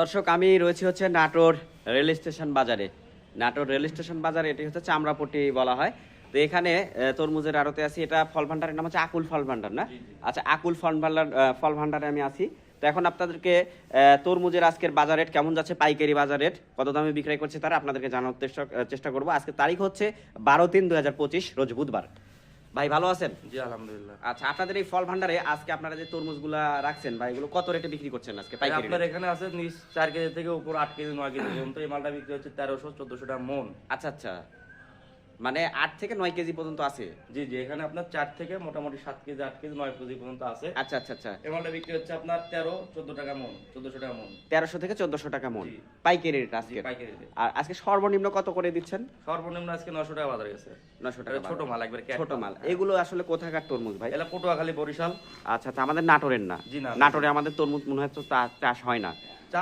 দর্শক আমি রয়েছি হচ্ছে নাটোর রেল স্টেশন বাজারে। নাটোর রেল স্টেশন বাজারে এটি হচ্ছে চামড়াপট্টি বলা হয়। তো এখানে তরমুজের আড়তে আছি। এটা ফল ভান্ডারের নাম হচ্ছে আকুল ফল ভান্ডার না? আচ্ছা আকুল ফল ভান্ডার ফল ভান্ডারে আমি আছি। তো এখন আপনাদেরকে তরমুজের আজকের বাজার রেট কেমন যাচ্ছে পাইকারি বাজার রেট কত দামে বিক্রয় করছে তারা আপনাদেরকে জানার চেষ্টা চেষ্টা করব। আজকে তারিখ হচ্ছে বারো তিন দু হাজার পঁচিশ রোজ বুধবার। ভাই ভালো আছেন? জি আলহামদুলিল্লাহ। আচ্ছা আপনাদের এই ফল ভান্ডারে আজকে আপনারা যে তরমুজগুলা রাখছেন ভাই এগুলো কত রেটে বিক্রি করছেন আজকে পাইকারি আপনার এখানে আছে নিচ চার কেজি থেকে উপর 8 কেজি 9 কেজি পর্যন্ত। এই মালটা বিক্রি হচ্ছে 1300 1400 টাকা মন। আচ্ছা আচ্ছা। মানে আট থেকে নয় কেজি পর্যন্ত আছে? জি জি এখানে আপনার চার থেকে মোটামুটি সাত কেজি আট কেজি নয় কেজি পর্যন্ত আছে। আচ্ছা আচ্ছা আচ্ছা। এই মালটা বিক্রি হচ্ছে আপনার তেরো চোদ্দ টাকা মন চোদ্দশো টাকা মন। তেরোশো থেকে চোদ্দশো টাকা মন। পাইকারি রেট আজকে। পাইকারি। আর আজকে সর্বনিম্ন কত করে দিচ্ছেন? সর্বনিম্ন আজকে নশো টাকা বাজার গেছে। নশো টাকা ছোট মাল একবার ছোট মাল। এগুলো আসলে কোথাকার তরমুজ ভাই? এটা পটুয়াখালী বরিশাল। আচ্ছা আচ্ছা আমাদের নাটোরের না। নাটোরে আমাদের তরমুজ মনে হয় তো চাষ হয় না।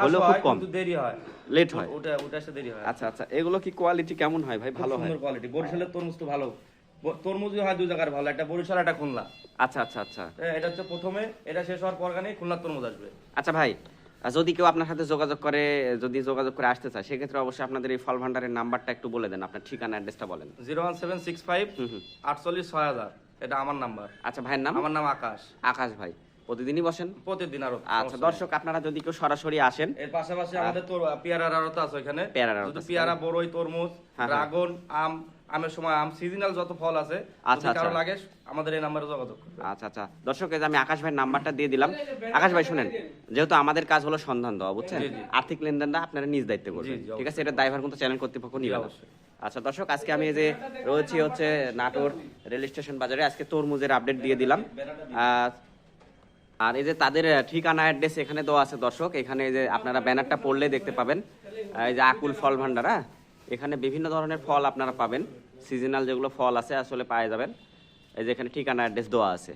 হলেও খুব কম। দেরি হয়। লেট হয়। ওটা ওটা দেরি হয়। আচ্ছা আচ্ছা এগুলো কি কোয়ালিটি কেমন হয় ভাই? ভালো হয়? সুন্দর কোয়ালিটি বরিশালের তরমুজ তো ভালো। তরমুজই হয় দুই জায়গার ভালো। একটা বরিশাল একটা খুলনা। আচ্ছা আচ্ছা আচ্ছা। এটা হচ্ছে প্রথমে এটা শেষ হওয়ার পর গানে খুলনার তরমুজ আসবে। আচ্ছা ভাই যদি কেউ আপনার সাথে যোগাযোগ করে যদি যোগাযোগ করে আসতে চায় সেক্ষেত্রে অবশ্যই আপনাদের এই ফল ভান্ডারের নাম্বারটা একটু বলে দেন আপনার ঠিকানা অ্যাড্রেসটা বলেন। Zero one seven six five আটচল্লিশ ছয় হাজার। এটা আমার নাম্বার। আচ্ছা ভাইয়ের নাম? আমার নাম আকাশ। আকাশ ভাই। প্রতিদিনই বসেন? প্রতিদিন আরও আচ্ছা দর্শক আপনারা যদি কেউ সরাসরি আসেন। এর পাশাপাশি আমাদের তোর পেয়ারার আড়ত আছে ওখানে পেয়ারার আড়ত পেয়ারা বড়ই তরমুজ হ্যাঁ, হ্যাঁ। ড্রাগন আম আমের সময় আম সিজনাল যত ফল আছে আচ্ছা, কারও আচ্ছা। লাগে আমাদের এই নাম্বারে যোগাযোগ আচ্ছা আচ্ছা। দর্শক আমি আকাশ ভাইয়ের নাম্বারটা দিয়ে দিলাম। আকাশ ভাই শুনেন যেহেতু আমাদের কাজ হলো সন্ধান দেওয়া বুঝছেন। আর্থিক লেনদেনটা আপনারা নিজ দায়িত্বে করবেন। ঠিক আছে? এটা ড্রাইভার কিন্তু চ্যানেল কর্তৃপক্ষ নিবে না। অবশ্যই। আচ্ছা দর্শক আজকে আমি এই যে রয়েছি হচ্ছে নাটোর রেল স্টেশন বাজারে। আজকে তরমুজের আপডেট দিয়ে দিলাম। আহ, আর এই যে তাদের ঠিকানা অ্যাড্রেস এখানে দেওয়া আছে দর্শক। এখানে যে আপনারা ব্যানারটা পড়লে দেখতে পাবেন। এই যে আকুল ফল ভান্ডার হ্যাঁ? এখানে বিভিন্ন ধরনের ফল আপনারা পাবেন। সিজনাল যেগুলো ফল আছে, আসলে পাওয়া যাবেন। এই যে এখানে ঠিকানা অ্যাড্রেস দেওয়া আছে।